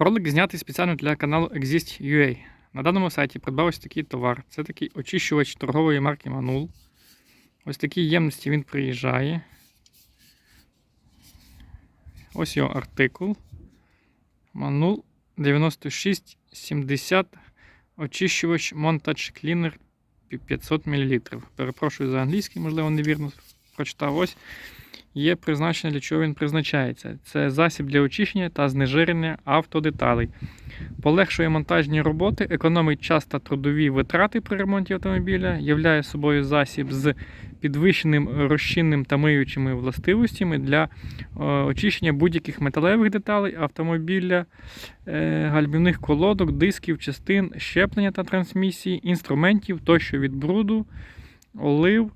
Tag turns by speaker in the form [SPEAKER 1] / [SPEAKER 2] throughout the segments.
[SPEAKER 1] Ролик знятий спеціально для каналу Exist.ua. На даному сайті придбав такий товар. Це такий очищувач торгової марки Manul. Ось такі ємності він приїжджає. Ось його артикул. Manul 9670 очищувач Montage Cleaner 500 мл. Перепрошую за англійський, можливо, невірно прочитав. Ось є призначення, для чого він призначається. Це засіб для очищення та знежирення автодеталей. Полегшує монтажні роботи, економить час та трудові витрати при ремонті автомобіля, являє собою засіб з підвищеним розчинним та миючими властивостями для е, очищення будь-яких металевих деталей автомобіля, е, гальмівних колодок, дисків, частин, щеплення та трансмісії, інструментів тощо від бруду, олив.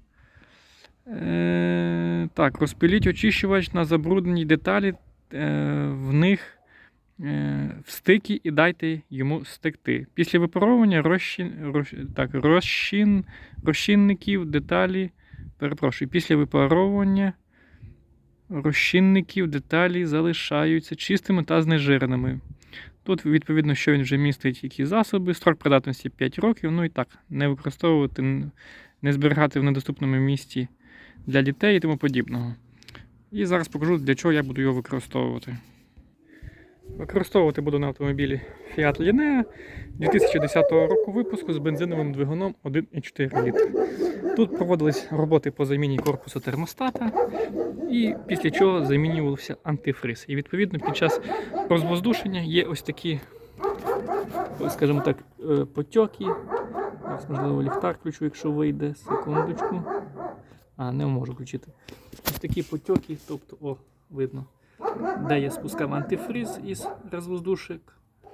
[SPEAKER 1] Е, так, розпиліть очищувач на забруднені деталі е, в них е, в стики і дайте йому стекти. Після випаровування розчин, роз, так, розчин, розчинників деталі. Перепрошую, після випаровування розчинників деталі залишаються чистими та знежиреними. Тут, відповідно, що він вже містить, які засоби, строк придатності 5 років. Ну і так, не використовувати, не зберігати в недоступному місці для дітей і тому подібного. І зараз покажу, для чого я буду його використовувати. Використовувати буду на автомобілі Fiat Linea 2010 року випуску з бензиновим двигуном 1,4 літра. Тут проводились роботи по заміні корпусу термостата, і після чого замінювався антифриз. І відповідно під час розвоздушення є ось такі, скажімо так, е, потьоки. Можливо, ліхтар включу, якщо вийде. Секундочку. А, не можу включити. Ось такі потьоки, тобто, о, видно, де я спускав антифриз із розвоздушок,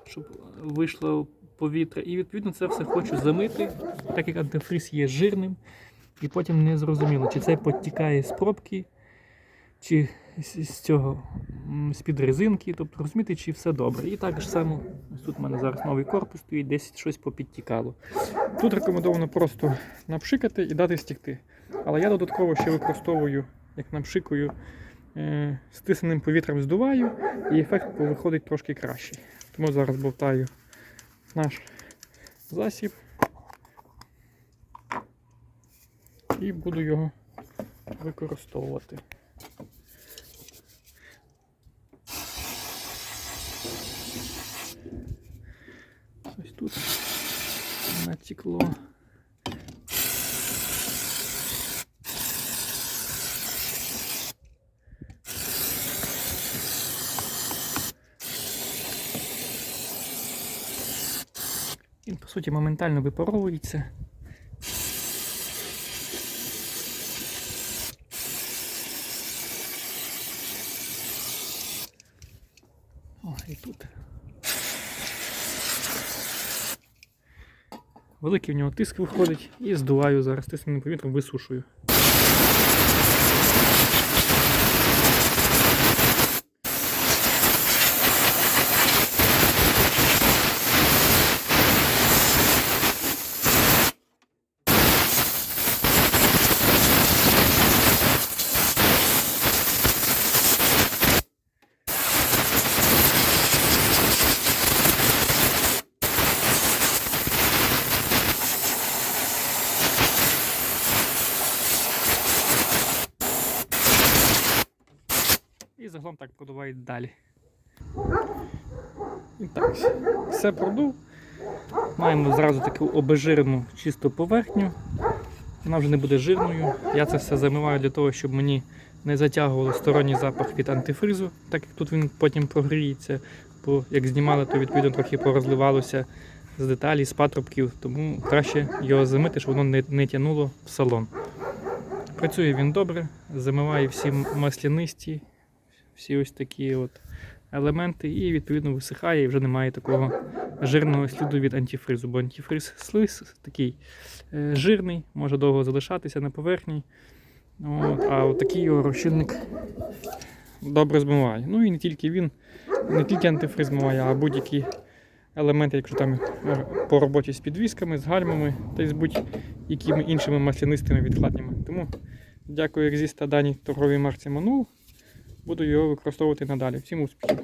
[SPEAKER 1] щоб вийшло повітря. І відповідно це все хочу замити, так як антифриз є жирним. І потім не зрозуміло, чи це підтікає з пробки, чи з цього з-під резинки, тобто розуміти, чи все добре. І так ж само, ось тут в мене зараз новий корпус стоїть, десь щось попідтікало. Тут рекомендовано просто напшикати і дати стікти. Але я додатково ще використовую, як напшикую, е, стисненим повітрям здуваю, і ефект виходить трошки кращий. Тому зараз бовтаю наш засіб і буду його використовувати. Ось тут натекло. Він, по суті, моментально випаровується. О, і тут. Великий в нього тиск виходить і здуваю зараз тисненим повітрям висушую. І загалом так продувають далі. І так, все продув. Маємо зразу таку обезжирену чисту поверхню. Вона вже не буде жирною. Я це все замиваю для того, щоб мені не затягувало сторонній запах від антифризу, так як тут він потім прогріється. Бо як знімали, то відповідно трохи порозливалося з деталі, з патрубків, тому краще його замити, щоб воно не, не тянуло в салон. Працює він добре, замиває всі маслянисті, всі ось такі от елементи, і відповідно висихає, і вже немає такого жирного сліду від антифризу. Бо антифриз слиз такий е, жирний, може довго залишатися на поверхні. От, а от такий його розчинник добре змиває. Ну і не тільки він, не тільки антифриз змиває, а будь-які елементи, якщо там по роботі з підвісками, з гальмами та й з будь-якими іншими маслянистими відкладнями. Тому дякую Екзіста даній торговій марці Манул. Буду його використовувати надалі. Всім успіхів!